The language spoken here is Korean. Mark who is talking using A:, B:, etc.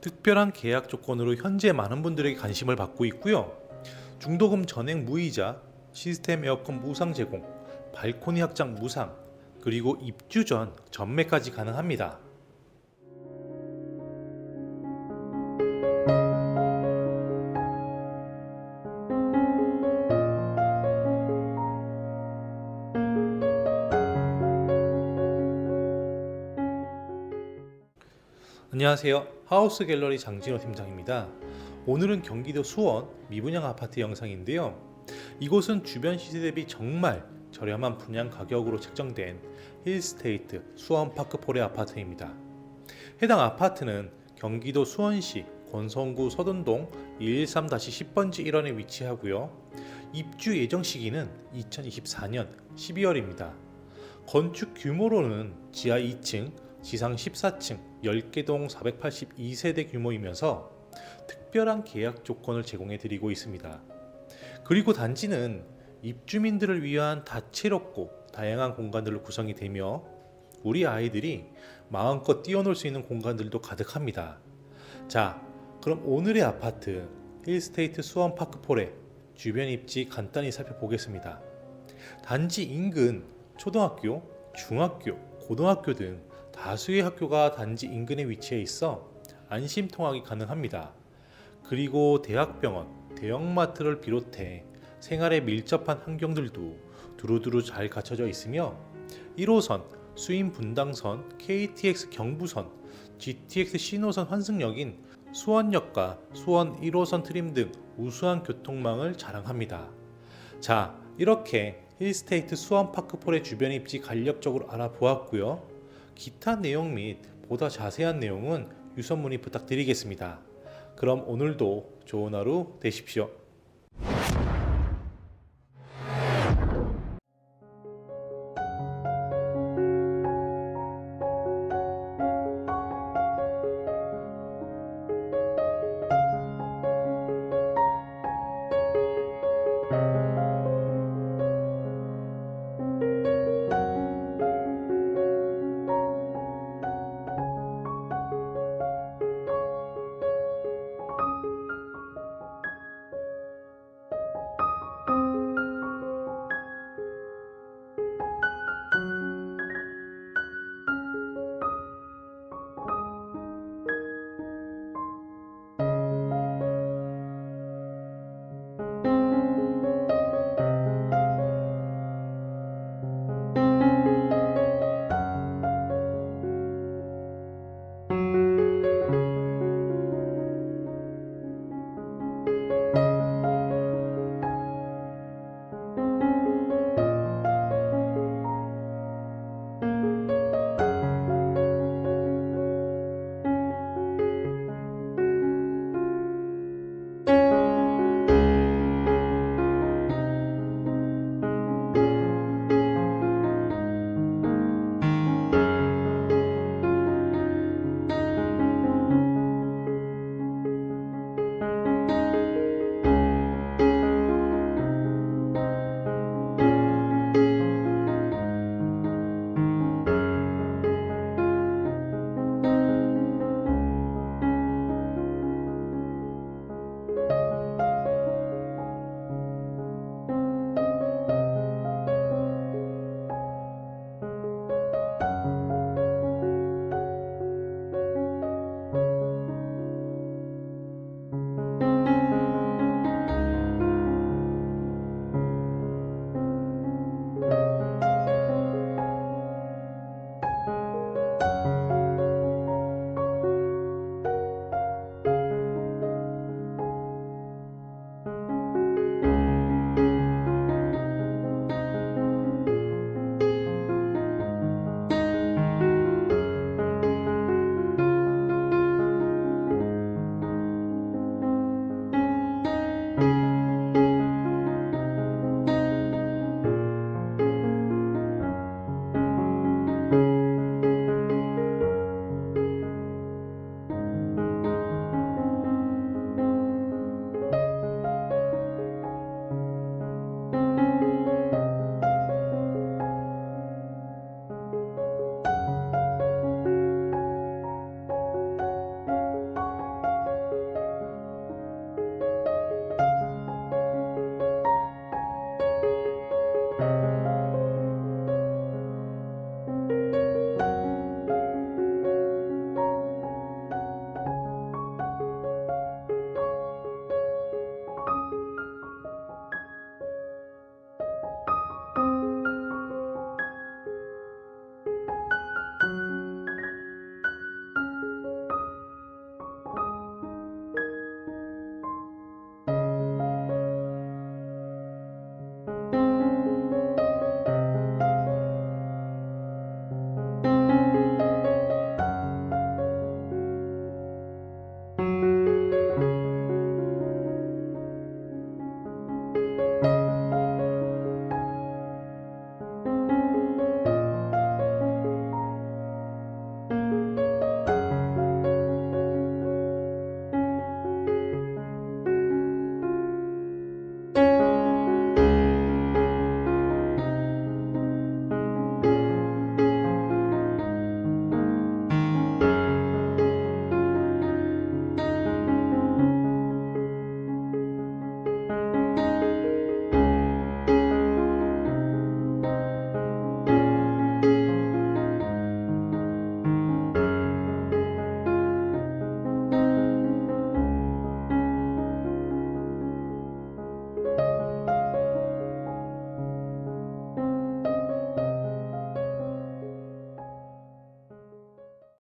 A: 특별한 계약 조건으로 현재 많은 분들에게 관심을 받고 있고요. 중도금 전액 무이자, 시스템 에어컨 무상 제공, 발코니 확장 무상, 그리고 입주 전 전매까지 가능합니다. 안녕하세요. 하우스 갤러리 장진호 팀장입니다. 오늘은 경기도 수원 미분양 아파트 영상인데요. 이곳은 주변 시세 대비 정말 저렴한 분양 가격으로 책정된 힐스테이트 수원 파크포레 아파트입니다. 해당 아파트는 경기도 수원시 권성구 서둔동 213-10번지 1원에 위치하고요. 입주 예정 시기는 2024년 12월입니다. 건축 규모로는 지하 2층, 지상 14층, 10개 동 482세대 규모이면서 특별한 계약 조건을 제공해 드리고 있습니다. 그리고 단지는 입주민들을 위한 다채롭고 다양한 공간들로 구성이 되며 우리 아이들이 마음껏 뛰어놀 수 있는 공간들도 가득합니다. 자, 그럼 오늘의 아파트 힐스테이트 수원 파크폴의 주변 입지 간단히 살펴보겠습니다. 단지 인근 초등학교, 중학교, 고등학교 등 다수의 학교가 단지 인근에 위치해 있어 안심 통학이 가능합니다. 그리고 대학병원, 대형마트를 비롯해 생활에 밀접한 환경들도 두루두루 잘 갖춰져 있으며 1호선, 수인 분당선, KTX 경부선, GTX 신호선 환승역인 수원역과 수원 1호선 트림 등 우수한 교통망을 자랑합니다. 자, 이렇게 힐스테이트 수원 파크폴의 주변 입지 간략적으로 알아보았고요. 기타 내용 및 보다 자세한 내용은 유선 문의 부탁드리겠습니다. 그럼 오늘도 좋은 하루 되십시오.